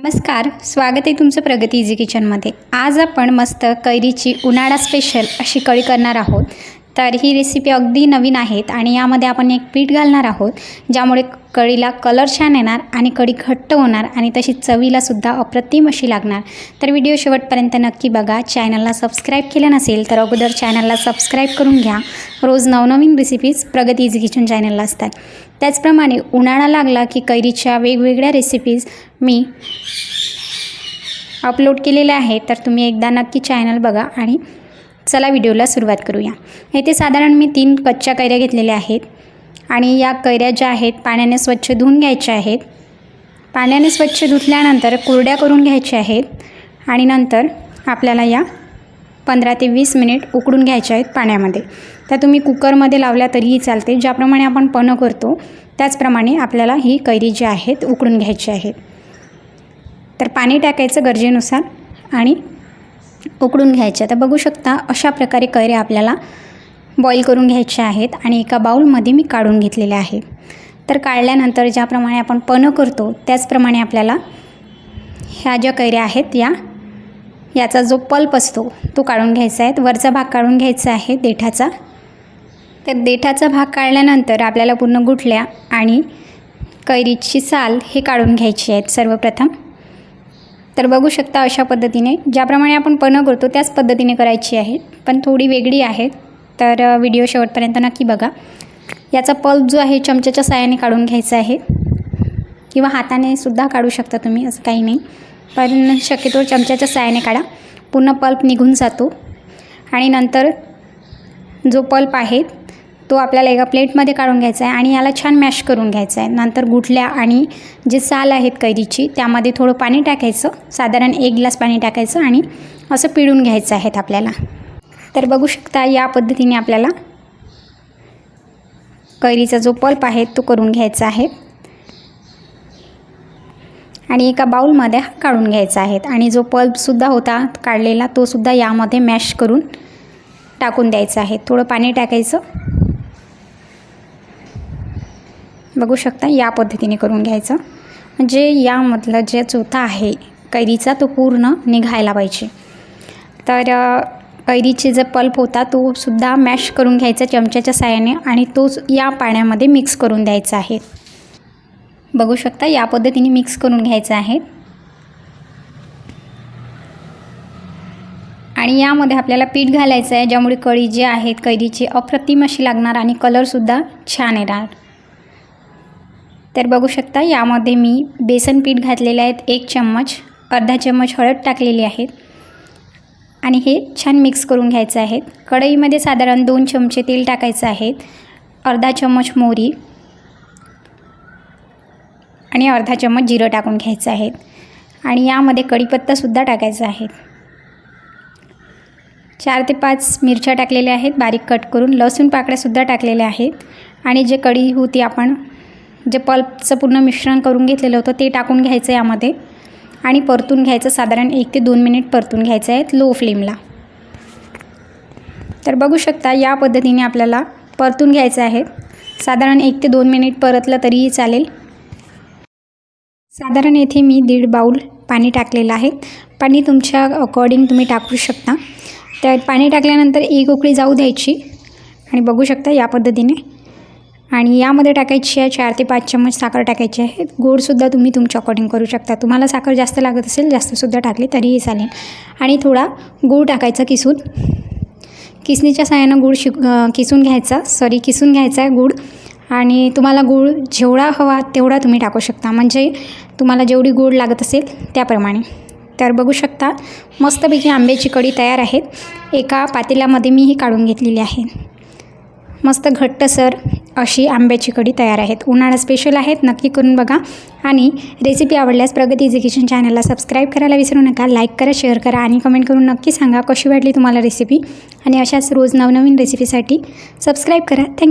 नमस्कार स्वागत आहे तुमचं प्रगती इझी किचनमध्ये आज आपण मस्त कैरीची उन्हाळा स्पेशल अशी कळी करणार आहोत. तर ही रेसिपी अगदी नवीन आहेत आणि यामध्ये आपण एक पीठ घालणार आहोत ज्यामुळे कळीला कलर छान येणार आणि कढी घट्ट होणार आणि तशी चवीलासुद्धा अप्रतिम अशी लागणार. तर व्हिडिओ शेवटपर्यंत नक्की बघा. चॅनलला सबस्क्राईब केलं नसेल तर अगोदर चॅनलला सबस्क्राईब करून घ्या. रोज नवनवीन रेसिपीज प्रगती इझी किचन चॅनलला असतात. त्याचप्रमाणे उन्हाळा लागला की कैरीच्या वेगवेगळ्या रेसिपीज मी अपलोड केलेल्या आहेत तर तुम्ही एकदा नक्की चॅनल बघा आणि चला व्हिडिओला सुरुवात करूया. येथे साधारण मी तीन कच्च्या कैऱ्या घेतलेल्या आहेत आणि या कैऱ्या ज्या आहेत पाण्याने स्वच्छ धुवून घ्यायच्या आहेत. पाण्याने स्वच्छ धुतल्यानंतर कुरड्या करून घ्यायच्या आहेत आणि नंतर आपल्याला या पंधरा ते वीस मिनिट उकडून घ्यायच्या आहेत पाण्यामध्ये. त्या तुम्ही कुकरमध्ये लावल्या तरीही चालते. ज्याप्रमाणे आपण पणं करतो त्याचप्रमाणे आपल्याला ही कैरी जी आहेत उकडून घ्यायची आहेत. तर पाणी टाकायचं गरजेनुसार आणि उकडून घ्यायच्या तर बघू शकता अशा प्रकारे कैऱ्या आपल्याला बॉईल करून घ्यायच्या आहेत आणि एका बाऊलमध्ये मी काढून घेतलेले आहे. तर काढल्यानंतर ज्याप्रमाणे आपण पणं करतो त्याचप्रमाणे आपल्याला ह्या ज्या कैऱ्या आहेत या याचा जो पल्प असतो तो काढून घ्यायचा आहे. वरचा भाग काढून घ्यायचा आहे देठाचा. तर देठाचा भाग काढल्यानंतर आपल्याला पूर्ण गुठल्या आणि कैरीची साल हे काढून घ्यायची आहेत सर्वप्रथम. तर बघू शकता अशा पद्धतीने ज्याप्रमाणे आपण पणं करतो त्याच पद्धतीने करायची आहे. पण थोडी वेगळी आहे तर व्हिडिओ शेवटपर्यंत नक्की बघा. याचा पल्प जो आहे चमच्याच्या साहाय्याने काढून घ्यायचा आहे. किंवा हाताने सुद्धा काढू शकता तुम्ही असं काही नाही. पण शक्यतो चमच्याच्या साहाय्याने काढा. पूर्ण पल्प निघून जातो. आणि नंतर जो पल्प आहे तो आपल्याला एका प्लेटमध्ये काढून घ्यायचा आहे आणि याला छान मॅश करून घ्यायचा आहे. नंतर गुठल्या आणि जे साल आहेत कैरीची त्यामध्ये थोडं पाणी टाकायचं. साधारण एक ग्लास पाणी टाकायचं आणि असं पिळून घ्यायचं आहेत आपल्याला. तर बघू शकता या पद्धतीने आपल्याला कैरीचा जो पल्प आहे तो करून घ्यायचा आहे. आणि एका बाऊलमध्ये हा काढून घ्यायचा आहे. आणि जो पल्पसुद्धा होता काढलेला तोसुद्धा यामध्ये मॅश करून टाकून द्यायचा आहे. थोडं पाणी टाकायचं. बघू शकता या पद्धतीने करून घ्यायचं. म्हणजे यामधलं जे चोथा आहे कैरीचा तो पूर्ण निघायला पाहिजे. तर कैरीचे जे पल्प होता तो सुद्धा मॅश करून घ्यायचा चमच्याच्या साहाय्याने आणि तोच या पाण्यामध्ये मिक्स करून द्यायचा आहे. बघू शकता या पद्धतीने मिक्स करून घ्यायचं आहे. आणि यामध्ये आपल्याला पीठ घालायचं आहे ज्यामुळे कळी जे आहेत कैरीची अप्रतिम अशी लागणार आणि कलरसुद्धा छान येणार. तर बघू शकता यामध्ये मी बेसन पीठ घातलेले आहेत एक चम्मच अर्धा चम्मच हळद टाकलेली आहेत आणि हे छान मिक्स करून घ्यायचं आहे. कढईमध्ये साधारण दोन चमचे तेल टाकायचं आहे. अर्धा चम्मच मोहरी आणि अर्धा चम्मच जिरं टाकून घ्यायचं आहे. आणि यामध्ये कढीपत्तासुद्धा टाकायचा आहे. चार ते पाच मिरच्या टाकलेल्या आहेत बारीक कट करून. लसूण पाकळ्यासुद्धा टाकलेल्या आहेत. आणि जे कढी होती आपण जे पल्पचं पूर्ण मिश्रण करून घेतलेलं होतं ते टाकून घ्यायचं यामध्ये. आणि परतून घ्यायचं साधारण एक ते दोन मिनिट परतून घ्यायचं आहे लो फ्लेमला. तर बघू शकता या पद्धतीने आपल्याला परतून घ्यायचं आहे. साधारण एक ते दोन मिनिट परतलं तरीही चालेल. साधारण येथे मी दीड बाऊल पाणी टाकलेलं आहे. पाणी तुमच्या अकॉर्डिंग तुम्ही टाकू शकता. त्यात पाणी टाकल्यानंतर एक उकळी जाऊ द्यायची. आणि बघू शकता या पद्धतीने. आणि यामध्ये टाकायची आहे चार ते पाच चम्मच साखर टाकायची आहे. गोडसुद्धा तुम्ही तुमच्या अकॉर्डिंग करू शकता. तुम्हाला साखर जास्त लागत असेल जास्तसुद्धा टाकली तरीही चालेल. आणि थोडा गूळ टाकायचा किसून. किसणीच्या साह्यानं गूळ शिक किसून घ्यायचा. सॉरी किसून घ्यायचा आहे गूळ. आणि तुम्हाला गूळ जेवढा हवा तेवढा तुम्ही टाकू शकता. म्हणजे तुम्हाला जेवढी गूळ लागत असेल त्याप्रमाणे. तर बघू शकता मस्तपैकी आंब्याची कढी तयार आहेत एका पातेल्यामध्ये मी ही काढून घेतलेली आहे. मस्त घट्टसर अशी आंब्याची कढी तयार आहेत. उन्हाळा स्पेशल आहेत नक्की करून बघा. आणि रेसिपी आवडल्यास प्रगती एज्युकेशन चॅनलला सबस्क्राईब करायला विसरू नका. लाईक करा शेअर करा आणि कमेंट करून नक्की सांगा कशी वाटली तुम्हाला रेसिपी आणि अशाच रोज नवनवीन रेसिपीसाठी सबस्क्राईब करा. थँक्यू